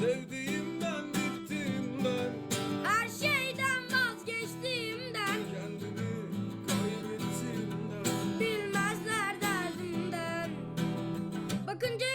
Sevdiğimden bittim ben. Her şeyden vazgeçtiğimden. Kendimi kaybettiğimden Bilmezler derdimden Bakınca